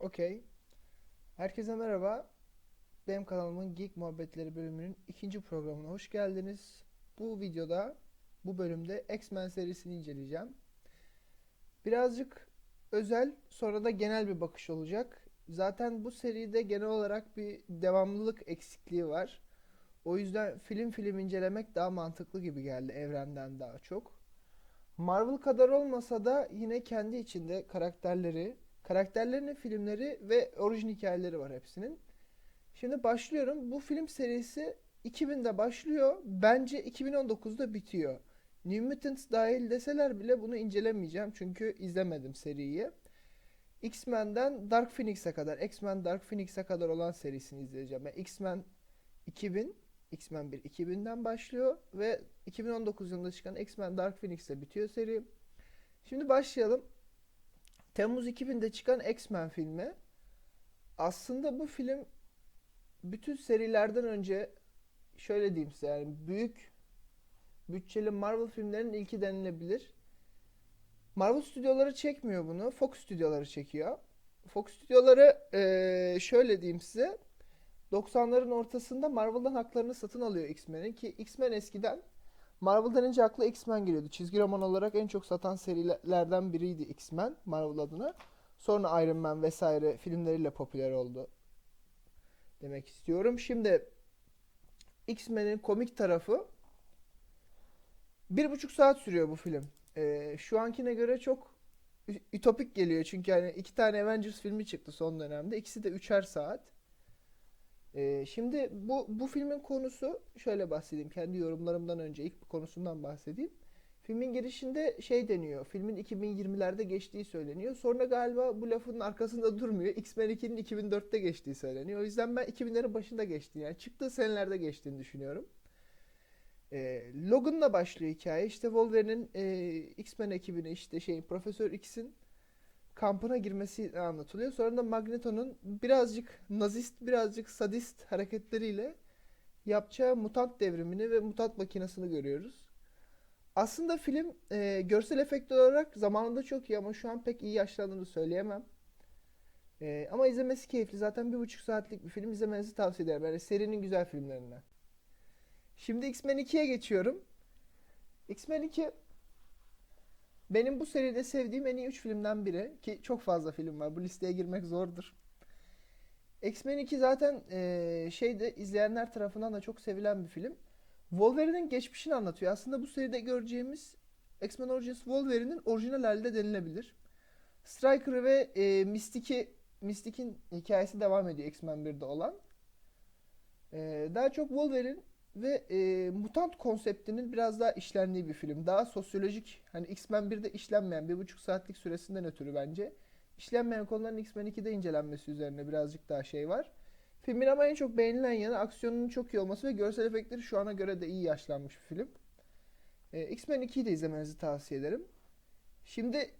Okey. Herkese merhaba. Benim kanalımın Geek Muhabbetleri bölümünün ikinci programına hoş geldiniz. Bu videoda, bu bölümde X-Men serisini inceleyeceğim. Birazcık özel, sonra da genel bir bakış olacak. Zaten bu seride genel olarak bir devamlılık eksikliği var. O yüzden film film incelemek daha mantıklı gibi geldi evrenden daha çok. Marvel kadar olmasa da yine kendi içinde karakterleri, karakterlerinin filmleri ve orijin hikayeleri var hepsinin. Şimdi başlıyorum. Bu film serisi 2000'de başlıyor. Bence 2019'da bitiyor. New Mutants dahil deseler bile bunu incelemeyeceğim. Çünkü izlemedim seriyi. X-Men'den Dark Phoenix'e kadar, X-Men Dark Phoenix'e kadar olan serisini izleyeceğim. Yani X-Men 2000, X-Men 1 2000'den başlıyor ve 2019 yılında çıkan X-Men Dark Phoenix'le bitiyor seri. Şimdi başlayalım. Temmuz 2000'de çıkan X-Men filmi. Aslında bu film bütün serilerden önce şöyle diyeyim size yani büyük bütçeli Marvel filmlerinin ilki denilebilir. Marvel stüdyoları çekmiyor bunu. Fox stüdyoları çekiyor. Fox stüdyoları şöyle diyeyim size 90'ların ortasında Marvel'dan haklarını satın alıyor X-Men'in ki X-Men eskiden Marvel denince akla X-Men geliyordu. Çizgi roman olarak en çok satan serilerden biriydi X-Men Marvel adına. Sonra Iron Man vesaire filmleriyle popüler oldu demek istiyorum. Şimdi X-Men'in komik tarafı bir buçuk saat sürüyor bu film. Ee, şu ankine göre çok ütopik geliyor. Çünkü hani iki tane Avengers filmi çıktı son dönemde. İkisi de üçer saat. Ee, şimdi bu bu filmin konusu şöyle bahsedeyim. Kendi yorumlarımdan önce ilk konusundan bahsedeyim. Filmin girişinde şey deniyor. Filmin 2020'lerde geçtiği söyleniyor. Sonra galiba bu lafın arkasında durmuyor. X-Men 2'nin 2004'te geçtiği söyleniyor. O yüzden ben 2000'lerin başında geçtiğini yani çıktığı senelerde geçtiğini düşünüyorum. Ee, Logan'la başlıyor hikaye. İşte Wolverine'in e, X-Men ekibine işte şeyin Profesör X'in kampına girmesi anlatılıyor. Sonra da Magneto'nun birazcık nazist, birazcık sadist hareketleriyle yapacağı mutant devrimini ve mutant makinesini görüyoruz. Aslında film e, görsel efekt olarak zamanında çok iyi ama şu an pek iyi yaşlandığını söyleyemem. E, ama izlemesi keyifli. Zaten bir buçuk saatlik bir film izlemenizi tavsiye ederim. Yani serinin güzel filmlerinden. Şimdi X-Men 2'ye geçiyorum. X-Men 2 benim bu seride sevdiğim en iyi 3 filmden biri. Ki çok fazla film var. Bu listeye girmek zordur. X-Men 2 zaten eee şeyde izleyenler tarafından da çok sevilen bir film. Wolverine'in geçmişini anlatıyor. Aslında bu seride göreceğimiz X-Men Origins Wolverine'in orijinal halde denilebilir. Stryker ve eee Mystic'i Mystic'in hikayesi devam ediyor X-Men 1'de olan. Eee, daha çok Wolverine ve eee, mutant konseptinin biraz daha işlendiği bir film. Daha sosyolojik, hani X-Men 1'de işlenmeyen bir buçuk saatlik süresinden ötürü bence. İşlenmeyen konuların X-Men 2'de incelenmesi üzerine birazcık daha şey var. Filmin ama en çok beğenilen yanı aksiyonunun çok iyi olması ve görsel efektleri şu ana göre de iyi yaşlanmış bir film. Eee, X-Men 2'yi de izlemenizi tavsiye ederim. Şimdi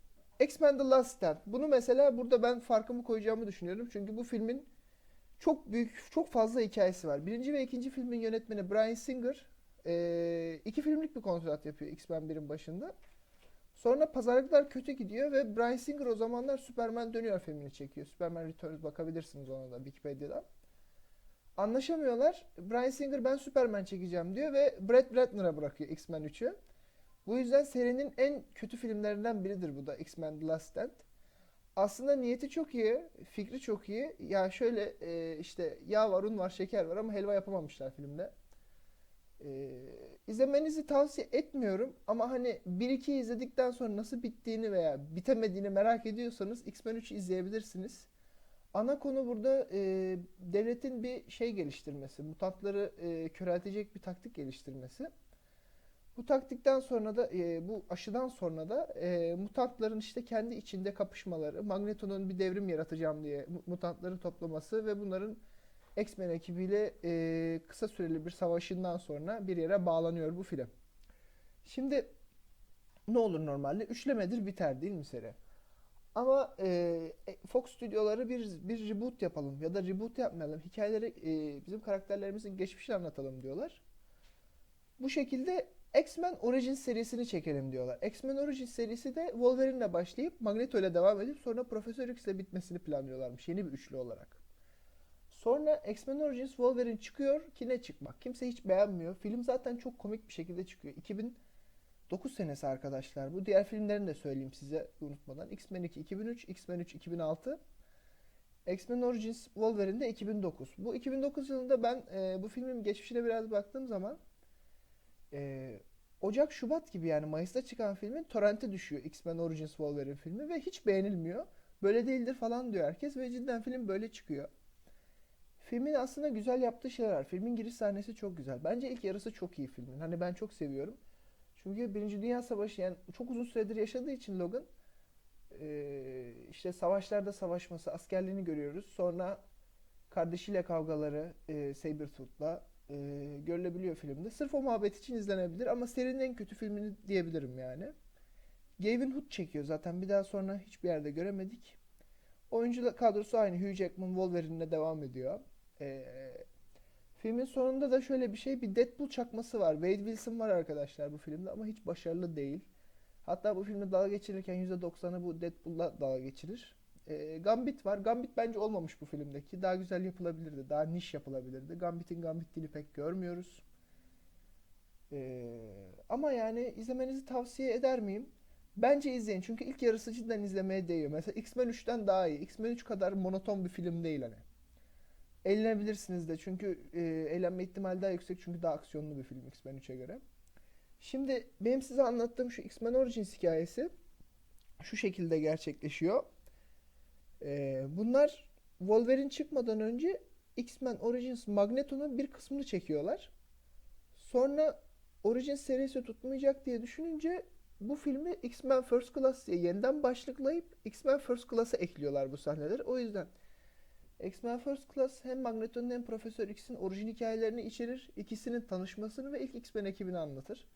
X-Men The Last Stand. Bunu mesela burada ben farkımı koyacağımı düşünüyorum. Çünkü bu filmin çok büyük, çok fazla hikayesi var. Birinci ve ikinci filmin yönetmeni Bryan Singer eee, iki filmlik bir kontrat yapıyor X-Men 1'in başında. Sonra pazarlıklar kötü gidiyor ve Bryan Singer o zamanlar Superman Dönüyor filmini çekiyor. Superman Returns bakabilirsiniz ona da Wikipedia'dan. Anlaşamıyorlar. Bryan Singer ben Superman çekeceğim diyor ve Brett Ratner'a bırakıyor X-Men 3'ü. Bu yüzden serinin en kötü filmlerinden biridir bu da X-Men The Last Stand. Aslında niyeti çok iyi, fikri çok iyi. Ya şöyle e, işte yağ var, un var, şeker var ama helva yapamamışlar filmde. E, izlemenizi tavsiye etmiyorum ama hani 1-2 izledikten sonra nasıl bittiğini veya bitemediğini merak ediyorsanız X-Men 3 izleyebilirsiniz. Ana konu burada e, devletin bir şey geliştirmesi, mutantları e, köreltecek bir taktik geliştirmesi. Bu taktikten sonra da e, bu aşıdan sonra da e, mutantların işte kendi içinde kapışmaları, Magneto'nun bir devrim yaratacağım diye mu- mutantları toplaması ve bunların X-Men ekibiyle e, kısa süreli bir savaşından sonra bir yere bağlanıyor bu film. Şimdi ne olur normalde? Üçlemedir biter değil mi seri? Ama e, Fox stüdyoları bir bir reboot yapalım ya da reboot yapmayalım. Hikayeleri e, bizim karakterlerimizin geçmişini anlatalım diyorlar. Bu şekilde X-Men Origins serisini çekelim diyorlar. X-Men Origins serisi de Wolverine'le başlayıp Magneto ile devam edip sonra Profesör X ile bitmesini planlıyorlarmış yeni bir üçlü olarak. Sonra X-Men Origins Wolverine çıkıyor ki ne çıkmak. Kimse hiç beğenmiyor. Film zaten çok komik bir şekilde çıkıyor. 2009 senesi arkadaşlar. Bu diğer filmlerini de söyleyeyim size unutmadan. X-Men 2 2003, X-Men 3 2006. X-Men Origins Wolverine de 2009. Bu 2009 yılında ben e, bu filmin geçmişine biraz baktığım zaman e, Ocak Şubat gibi yani Mayıs'ta çıkan filmin torrente düşüyor X-Men Origins Wolverine filmi ve hiç beğenilmiyor. Böyle değildir falan diyor herkes ve cidden film böyle çıkıyor. Filmin aslında güzel yaptığı şeyler var. Filmin giriş sahnesi çok güzel. Bence ilk yarısı çok iyi filmin. Hani ben çok seviyorum. Çünkü Birinci Dünya Savaşı yani çok uzun süredir yaşadığı için Logan e, işte savaşlarda savaşması, askerliğini görüyoruz. Sonra kardeşiyle kavgaları e, Sabretooth'la e, görülebiliyor filmde. Sırf o muhabbet için izlenebilir ama serinin en kötü filmini diyebilirim yani. Gavin Hood çekiyor zaten bir daha sonra hiçbir yerde göremedik. Oyuncu kadrosu aynı. Hugh Jackman Wolverine'le devam ediyor. E, filmin sonunda da şöyle bir şey bir Deadpool çakması var. Wade Wilson var arkadaşlar bu filmde ama hiç başarılı değil. Hatta bu filmde dalga geçirirken %90'ı bu Deadpool'la dalga geçirir. E, Gambit var. Gambit bence olmamış bu filmdeki. Daha güzel yapılabilirdi. Daha niş yapılabilirdi. Gambit'in Gambit'liğini pek görmüyoruz. E, ama yani izlemenizi tavsiye eder miyim? Bence izleyin. Çünkü ilk yarısı cidden izlemeye değiyor. Mesela X-Men 3'ten daha iyi. X-Men 3 kadar monoton bir film değil hani. Eğlenebilirsiniz de. Çünkü e, eğlenme ihtimali daha yüksek. Çünkü daha aksiyonlu bir film X-Men 3'e göre. Şimdi benim size anlattığım şu X-Men Origins hikayesi şu şekilde gerçekleşiyor. Ee, bunlar Wolverine çıkmadan önce X-Men Origins Magneto'nun bir kısmını çekiyorlar. Sonra Origins serisi tutmayacak diye düşününce bu filmi X-Men First Class diye yeniden başlıklayıp X-Men First Class'a ekliyorlar bu sahneleri. O yüzden X-Men First Class hem Magneto'nun hem Profesör X'in orijin hikayelerini içerir. ikisinin tanışmasını ve ilk X-Men ekibini anlatır.